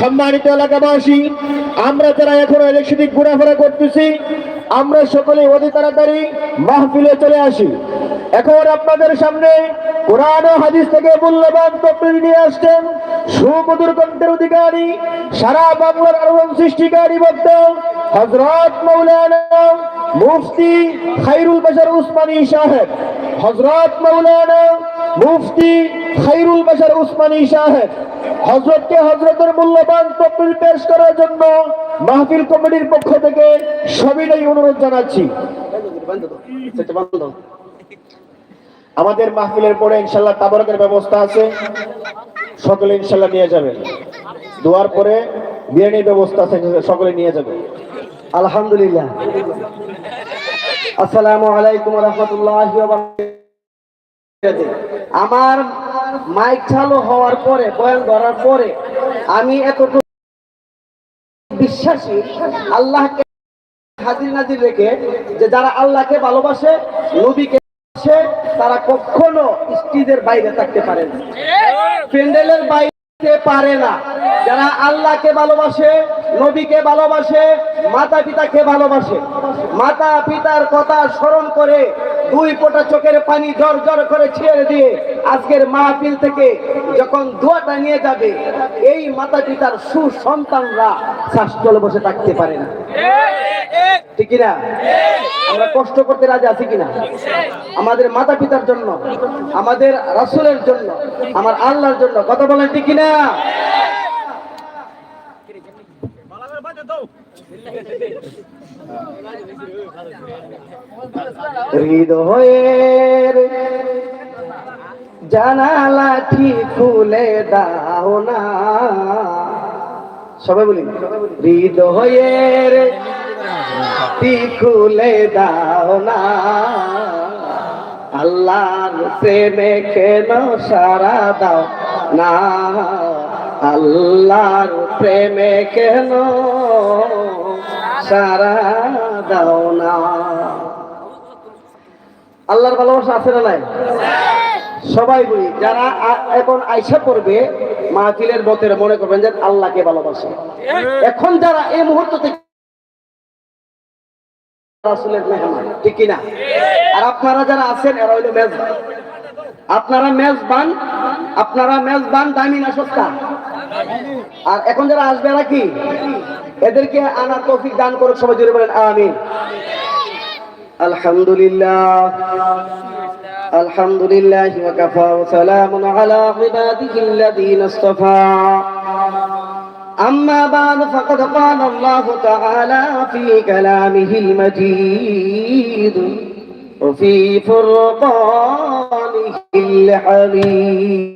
সম্মানিত এলাকাবাসী, আমরা যারা এখনও ইলেকশনে ঘোরাফেরা করতেছি, আমরা সকলে অতি তাড়াতাড়ি মাহফিলে চলে আসি। এখন আপনাদের সামনে কোরআন ও হাদিস থেকে মূল্যবান তকরির নিয়ে আসছেন সুমধুর কণ্ঠের অধিকারী, সারা বাংলার আলোড়ন সৃষ্টিকারী বক্তা হজরত মৌলানা মুফতি খাইরুল বাজার উসমানী সাহেব। হজরত মৌলানা মুফতি খাইরুল বাজার উসমানী সাহেব হজরতকে হজরতের মূল্যবান তকরির পেশ করার জন্য মাহফিল কমিটির পক্ষ থেকে সবিনয় অনুরোধ জানাচ্ছি। আমাদের মাহফিলের পরে ইনশাল্লাহ তাবরকের ব্যবস্থা আছে। সকলে ইনশাল্লাহ নিয়ে যাবেন। দোয়ার পরে বিরিয়ানির ব্যবস্থা আছে সকলে নিয়ে যাবে আলহামদুলিল্লাহ। আসসালামু আলাইকুম রহমতুল্লাহ আমার মাইক চালু হওয়ার পরে, বয়ান ধরার পরে আমি এতটুকু বিশ্বাসী, আল্লাহকে হাজির নাজির রেখে যে যারা আল্লাহকে ভালোবাসে, নবীকে তারা কখনো স্ত্রীদের বাইরে থাকতে পারে না। প্যান্ডেলের বাইরে পারে না। যারা আল্লাহকে ভালোবাসে, নবীকে ভালোবাসে মাতা পিতাকে ভালোবাসে মাতা পিতার কথা স্মরণ করে দুই ফোঁটা চোখের পানি জর জর করে ছেড়ে দিয়ে আজকের মাহফিল থেকে যখন দোয়াটা নিয়ে যাবে, এই মাতা পিতার সুসন্তানরা শ্বাসতলে বসে থাকতে পারে না। ঠিক আমরা কষ্ট করতে রাজি আছি কিনা? আমাদের মাতা পিতার জন্য, আমাদের রাসুলের জন্য, আমার আল্লাহর জন্য কথা বলেন ঠিক কিনা? হৃদয়ের জানালাটি খুলে দাও না। সবাই বলি, হৃদয়ের টি খুলে দাও না। আল্লাহর প্রেমে কেন সারা দাও না? আল্লাহর প্রেমে কেন সারা দাও না? আল্লাহর ভালোবাসা আছে না নাই? সবাই বলি, যারা এখন আইসা করবে মাহফিলের মতের মনে করবেন যে আল্লাহকে ভালোবাসে। এখন যারা এই মুহূর্ত থেকে রাসূলের মেহমান, ঠিক কিনা? আর আপনারা যারা আছেন, এরা হইল মেজবান। আপনারা মেজবান আপনারা মেজবান, দামি না সস্তা? আর এখন যারা আসবে এরা কি এদেরকে আনার তৌফিক দান করে সবাই জুড়ে বলেন আমিন আলহামদুলিল্লাহ الحمد لله وكفى وسلام على عباده الذين اصطفى أما بعد فقد قال الله تعالى في كلامه المجيد وفي فرقانه الحميد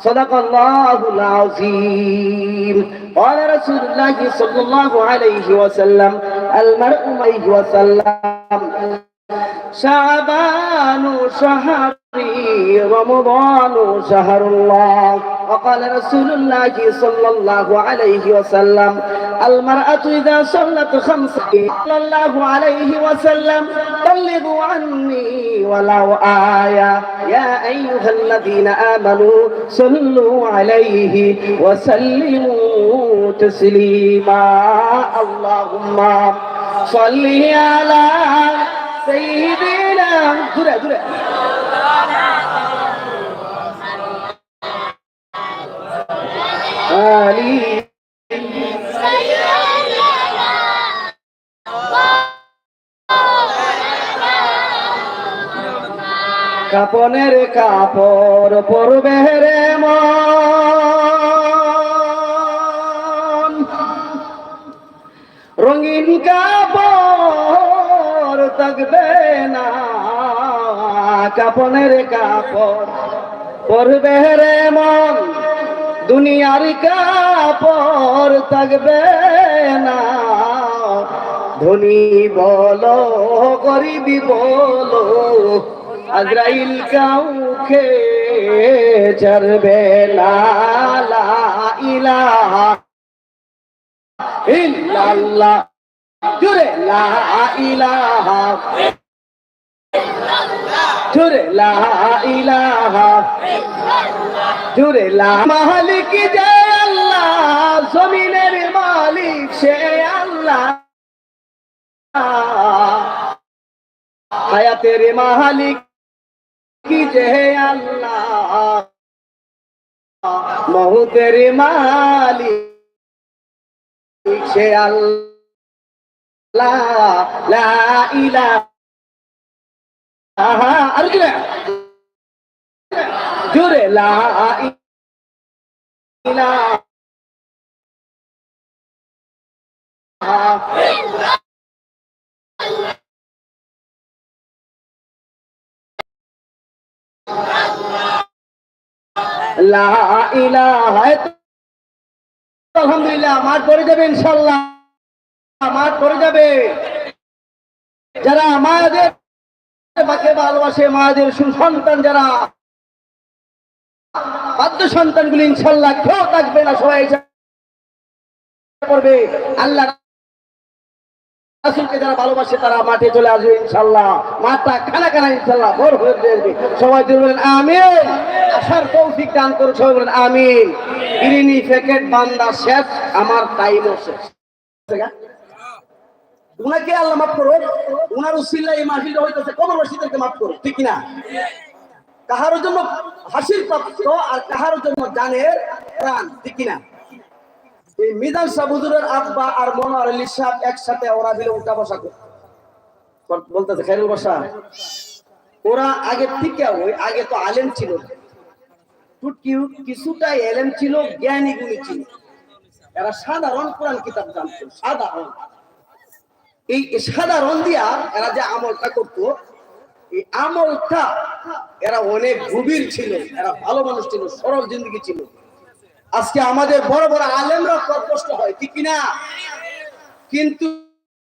صدق الله العظيم قال رسول الله صلى الله عليه وسلم المرء من وسلم شعبان شهري رمضان شهر الله وقال رسول الله صلى الله عليه وسلم المرأة إذا صلت خمس صلى الله عليه وسلم بلغوا عني ولو آية. يا أيها الذين آمنوا صلوا عليه وسلموا تسليما. اللهم صل على সৈদিনা দূরে ঘুরে আলী কাপনের কাপড় পরবে রে রঙিন কাপড় থাকবে না। কাপনের কাপড় পরবে রে মন, দুনিয়ার কাপড় থাকবে না। ধনী বলো, গরিবি বলো, আজরাইল কাউকে চরবে না। ইলাহা ইল্লাল্লাহ। ইলাহা। জুরে, লা ইলাহা। জুরে, লা মালিক যে আল্লাহ, জমিনের মালিক সে আল্লাহ। হায়াতের মালিক কি যে আল্লাহ? মহুতের মালিক সে আল্লাহ। জোরে লা আলহামদুলিল্লাহ মাঠ পড়ে যাবে ইনশাল্লাহ। মাঠ পড়ে যাবে। যারা মায়েদের মাকে ভালোবাসে, মায়েদের সুসন্তান যারা বাদ্য সন্তানগুলি ইনশাল্লাহ কেউ থাকবে না, সবাই করবে আল্লাহ রাসূলকে যারা ভালোবাসে, তারা মাঠে চলে আসবে ইনশাল্লাহ। মাঠটা খানা খানা ইনশাল্লাহ ভোর হয়ে যাবে সবাই বলেন, আমিন। আসার তৌফিক দান করে সবাই বলেন, আমিন। ইরিনি প্যাকেট বান্দা শেষ, আমার টাইমও শেষ। উনাকে আল্লাহ মাফ করো উনার উসিল্লা এই মাহফিলটা হইতেছে, কবর রশিদেরকে মাফ করো ঠিক না কাহার জন্য হাসির প্রাপ্ত আর কাহার জন্য জানের প্রাণ, ঠিক না এই মিজান সাবুজুরের আব্বা আর মনোয়ার আলী সাহেব একসাথে ওরা মিলে উল্টা বসা করত বলতেছে খাইরুল বসা, ওরা আগে থেকে ওই আগে তো আলেম ছিল। কিছুটা এলেম ছিল জ্ঞানী গুণী ছিল। এরা সাধারণ কোরআন কিতাব জানতো, সাধারণ। এই সাধারণ দিয়া এরা যে আমলটা করতো, এই আমলটা এরা অনেক গভীর ছিল, এরা ভালো মানুষ ছিল, সরল জিন্দগি ছিল। আজকে আমাদের বড় বড় আলেমরা কষ্ট হয়, ঠিক কিনা? কিন্তু